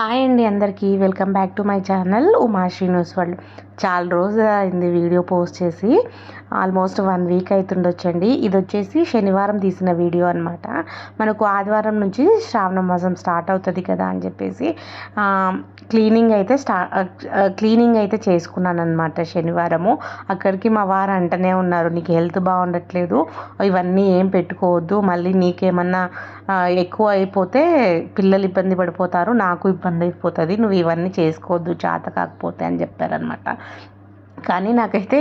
Hi అండి అందరికీ. Welcome back to my channel Uma news world. చాలా రోజు అయింది వీడియో పోస్ట్ చేసి. ఆల్మోస్ట్ వన్ వీక్ అవుతుండొచ్చండి ఇది వచ్చేసి శనివారం తీసిన వీడియో అనమాట మనకు ఆదివారం నుంచి శ్రావణ మాసం స్టార్ట్ అవుతుంది కదా అని చెప్పేసి క్లీనింగ్ అయితే స్టా క్లీనింగ్ అయితే చేసుకున్నాను అనమాట శనివారము. అక్కడికి మా వారు అంటనే ఉన్నారు నీకు హెల్త్ బాగుండట్లేదు ఇవన్నీ ఏం పెట్టుకోవద్దు మళ్ళీ నీకేమన్నా ఎక్కువ అయిపోతే పిల్లలు ఇబ్బంది పడిపోతారు నాకు ఇబ్బంది అయిపోతుంది నువ్వు ఇవన్నీ చేసుకోవద్దు చేత కాకపోతే అని చెప్పారనమాట. కానీ నాకైతే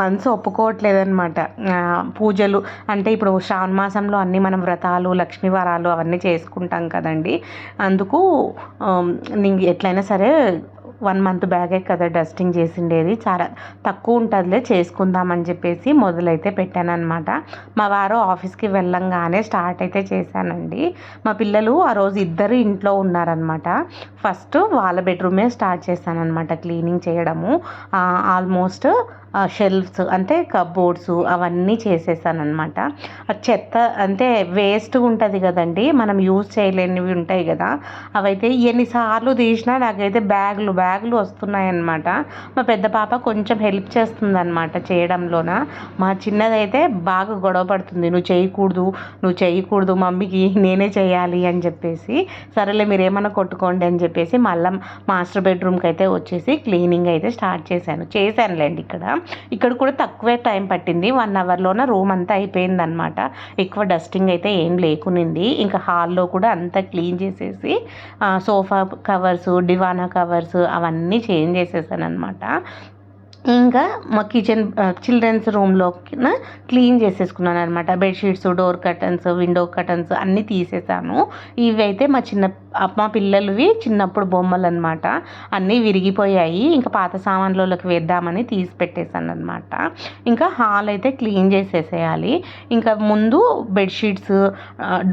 మనసు ఒప్పుకోవట్లేదనమాట. పూజలు అంటే ఇప్పుడు శ్రావణ మాసంలో అన్నీ మనం వ్రతాలు లక్ష్మీ వరాలు అవన్నీ చేసుకుంటాం కదండి. అందుకు ఎట్లయినా సరే వన్ మంత్ బ్యాగే కదా డస్టింగ్ చేసిండేది. చాలా తక్కువ ఉంటుందిలే చేసుకుందామని చెప్పేసి మొదలైతే పెట్టానమాట మా వారు ఆఫీస్కి వెళ్ళంగానే స్టార్ట్ అయితే చేశానండి. మా పిల్లలు ఆ రోజు ఇద్దరు ఇంట్లో ఉన్నారనమాట ఫస్ట్ వాళ్ళ బెడ్రూమే స్టార్ట్ చేశానమాట క్లీనింగ్ చేయడము. ఆల్మోస్ట్ షెల్ఫ్స్ అంటే కబోర్డ్స్ అవన్నీ చేసేసాను అనమాట చెత్త అంటే వేస్ట్ ఉంటుంది కదండి మనం యూజ్ చేయలేనివి ఉంటాయి కదా. అవైతే ఎన్నిసార్లు తీసినా నాకైతే బ్యాగ్లు బ్యాగ్ బ్యాగులు వస్తున్నాయన్నమాట. మా పెద్ద పాప కొంచెం హెల్ప్ చేస్తుంది అనమాట చేయడంలోన. మా చిన్నదైతే బాగా గొడవ పడుతుంది. నువ్వు చేయకూడదు నువ్వు చేయకూడదు మమ్మీకి నేనే చేయాలి అని చెప్పేసి. సరేలే మీరు ఏమైనా కొట్టుకోండి అని చెప్పేసి మళ్ళీ మాస్టర్ బెడ్రూమ్కి అయితే వచ్చేసి క్లీనింగ్ అయితే స్టార్ట్ చేశాను. చేశానులేండి ఇక్కడ. ఇక్కడ కూడా తక్కువే టైం పట్టింది. వన్ అవర్లోన రూమ్ అంతా అయిపోయింది అనమాట ఎక్కువ డస్టింగ్ అయితే ఏం లేకునింది. ఇంకా హాల్లో కూడా అంతా క్లీన్ చేసేసి సోఫా కవర్స్ డివానా కవర్స్ అవన్నీ చేంజ్ చేసేసాను అనమాట ఇంకా మా కిచెన్ చిల్డ్రన్స్ రూమ్లో క్లీన్ చేసేసుకున్నాను అనమాట bedsheets door curtains window curtains అన్నీ తీసేసాను. ఇవి అయితే మా చిన్న మా పిల్లలవి చిన్నప్పుడు బొమ్మలు అనమాట అన్నీ విరిగిపోయాయి. ఇంకా పాత సామాన్లలోకి వేద్దామని తీసి పెట్టేశాను అనమాట ఇంకా హాల్ అయితే క్లీన్ చేసేసేయాలి. ఇంకా ముందు బెడ్షీట్స్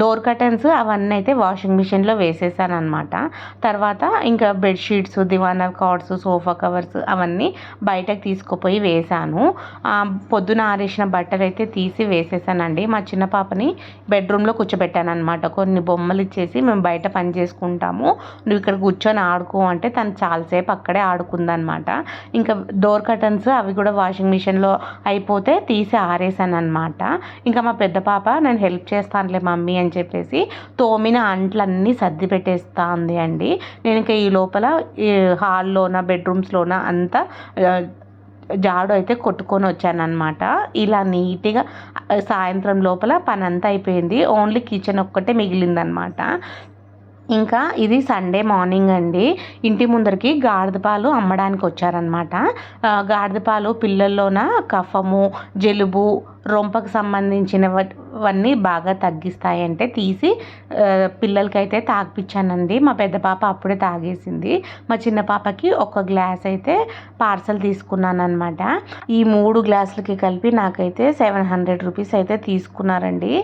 డోర్ కర్టన్స్ అవన్నీ అయితే వాషింగ్ మిషన్లో వేసేసాను అనమాట తర్వాత ఇంకా బెడ్షీట్స్ దివానా కార్డ్స్ సోఫా కవర్స్ అవన్నీ బయటకు తీసుకుపోయి వేశాను. పొద్దున ఆరేసిన బట్టలు అయితే తీసి వేసేసానండి. మా చిన్న పాపని బెడ్రూమ్లో కూర్చోబెట్టాను అనమాట కొన్ని బొమ్మలు ఇచ్చేసి మేము బయట పని చేసుకుంటాము. నువ్వు ఇక్కడ కూర్చొని ఆడుకో అంటే తను చాలాసేపు అక్కడే ఆడుకుందనమాట ఇంకా డోర్ కర్టన్స్ అవి కూడా వాషింగ్ మిషన్లో అయిపోతే తీసి ఆరేసాను అనమాట ఇంకా మా పెద్ద పాప నేను హెల్ప్ చేస్తానులే మమ్మీ అని చెప్పేసి తోమిన అంట్లన్నీ సర్ది పెట్టేస్తా ఉంది అండి. నేను ఇంకా ఈ లోపల హాల్లోన బెడ్రూమ్స్లోన అంతా జాడు అయితే కొట్టుకొని వచ్చానమాట ఇలా నీట్గా సాయంత్రం లోపల పని అంతా అయిపోయింది. ఓన్లీ కిచెన్ ఒక్కటే మిగిలిందనమాట ఇంకా ఇది సండే మార్నింగ్ అండి. ఇంటి ముందరికి గాడిదపాలు అమ్మడానికి వచ్చారనమాట గాడిదపాలు పిల్లల్లోన కఫము జలుబు రొంపకు సంబంధించినవన్నీ బాగా తగ్గిస్తాయంటే తీసి పిల్లలకైతే తాగిపించానండి మా పెద్ద పాప అప్పుడే తాగేసింది. మా చిన్న పాపకి ఒక గ్లాస్ అయితే పార్సల్ తీసుకున్నాను అనమాట ఈ మూడు గ్లాసులకి కలిపి నాకైతే సెవెన్ హండ్రెడ్ రూపీస్ అయితే తీసుకున్నారండి.